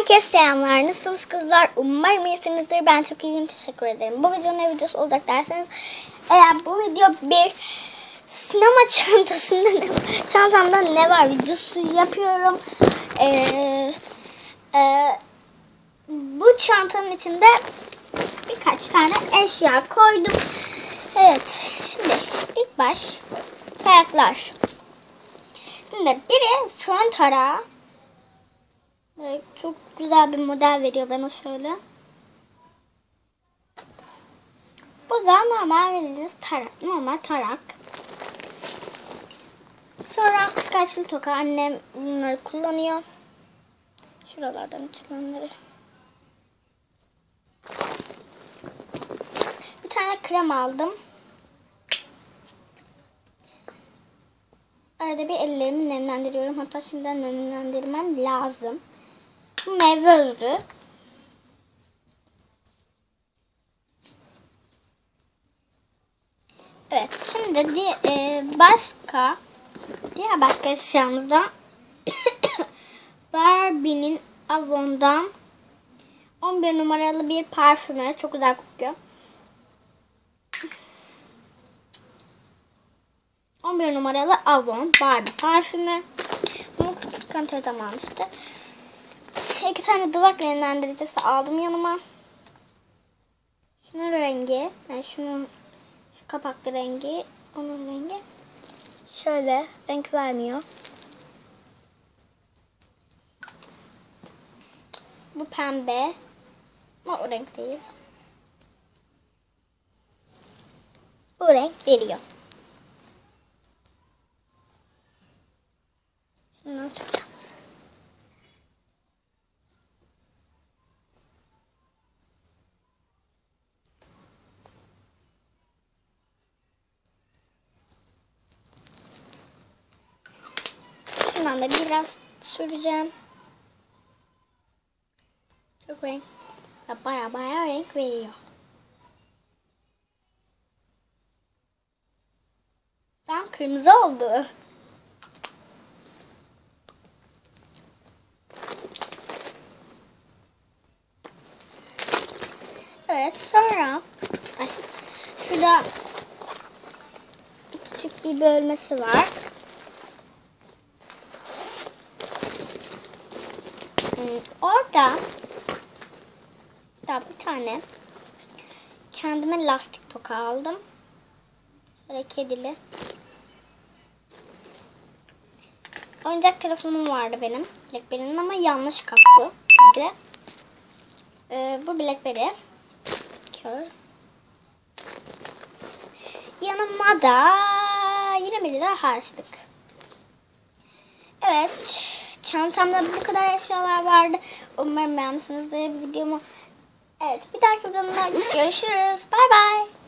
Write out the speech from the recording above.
Herkese selamlar. Nasılsınız kızlar? Umarım iyisinizdir. Ben çok iyiyim. Teşekkür ederim. Bu videonun ne videosu olacak derseniz eğer bu video bir sinema çantasında ne çantamda ne var videosu yapıyorum. Ee, e, bu çantanın içinde birkaç tane eşya koydum. Evet. Şimdi ilk baş taraklar. Şimdi biri fön tarağı. Evet, çok güzel bir model veriyor bana şöyle. Bu da normal bildiğiniz tarak. Normal tarak. Sonra kıskaçlı toka. Annem bunları kullanıyor. Şuralardan çıkanları. Bir tane krem aldım. Arada bir ellerimi nemlendiriyorum. Hatta şimdiden nemlendirmem lazım. Bu meyve. Evet şimdi di e, başka diğer başka eşyamızda Barbie'nin Avon'dan 11 numaralı bir parfümü. Çok güzel kokuyor. 11 numaralı Avon Barbie parfümü. Bunu küçükken teyzem almıştı. İki tane dudak nemlendiricisi aldım yanıma. Şunun rengi, yani şunun şu kapaklı rengi, onun rengi şöyle renk vermiyor. Bu pembe ama o renk değil. Bu renk veriyor. Şundan sonra. Şundan da biraz süreceğim. Çok renk. Baya baya renk veriyor. Tam kırmızı oldu. Evet sonra şurada küçük bir bölmesi var. Orada da bir tane kendime lastik toka aldım. Böyle kedili. Oyuncak telefonum vardı benim. Blackberry'nin ama yanlış kaplı. Bir ee, bu Blackberry. Kör. Yanıma da yine bir de harçlık. Evet. Çantamda bu kadar eşyalar vardı. Umarım beğenmişsinizdir videomu. Evet bir dahaki videomda görüşürüz. Bay bay.